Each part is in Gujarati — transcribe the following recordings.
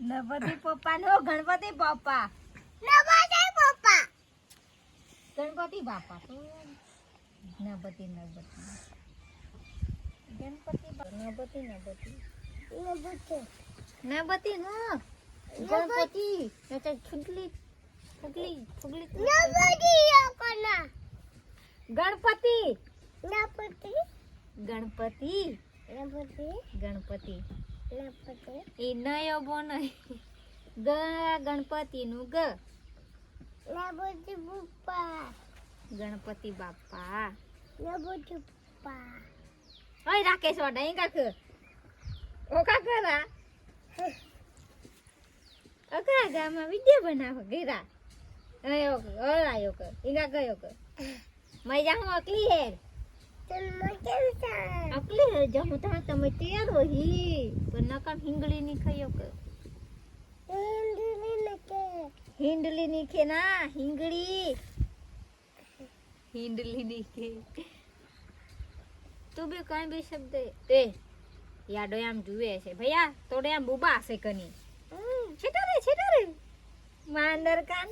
ગણપતિ પપ્પા નો ગણપતિ પપ્પા. ગણપતિ પપ્પા ગણપતિ બાપા ગણપતિ ગણપતિ ગણપતિ ગણપતિ ગણપતિ ગણપતિ. નો ગણપતિ એટલે છુગલી છુગલી છુગલી ગણપતિ ગણપતિ. ગણપતિ. ગણપતિ. ગણપતિ. ગણપતિ. ગણપતિ. એ નયો નહીં ગ ગણપતિ નું ગ. ગણપતિ બુપ્પા ગણપતિ બાપા. ગણપતિ બાપા. ઓય રાકેશ વાડા અહીં કાક. ઓ કાકરા અકા ગામમાં વિડિયો બનાવો ગીરા અયો ઓરાયો કે ઈગા ગયો કે. મજા હું. અકલી હેર અકલી હેર જો હું તા તમે તૈયાર હોહી પણ નકમ હિંગળી ની ખાયો કે. હિંડલી ની ખે ના હિંગળી. હિંડલી ની ખે તું બી કઈ બી શબ્દ એ યાડો આમ જુએ છે. ભૈયા તોડે આમ બુબા હશે કની. છેટા રે છેટા રે. માંદર બા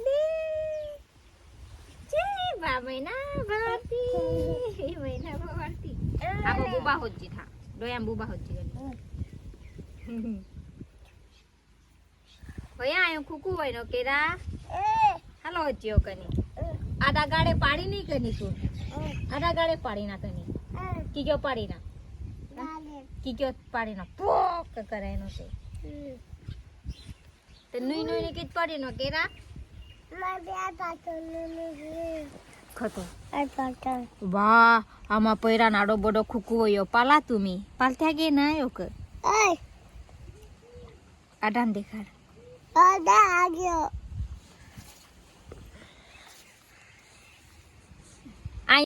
મહિના ભારતી. મહિના ભારતી. આમાં બુબા હોજી થા. ડોયામ બુબા હોજી ગની ભૈયા આયો કુકુ હોય નો કેરા? હાલો હોજીઓ કની. આડા ગાડે પાડી નહીં કની તું? આડા ગાડે પાડી ના કની. કીજો પાડી ના. કીજો પાડી ના. પોક કરે એનો છે તે નુઈ નુઈ ની કીજ પાડી નો કેરા ખતો વાહ આમાં પૈરા નાડો બડો ખુકુ હોય. પાલા તુમી પાલથ્યા ગે ના આયો કે? આડાન દેખાડ. આગળ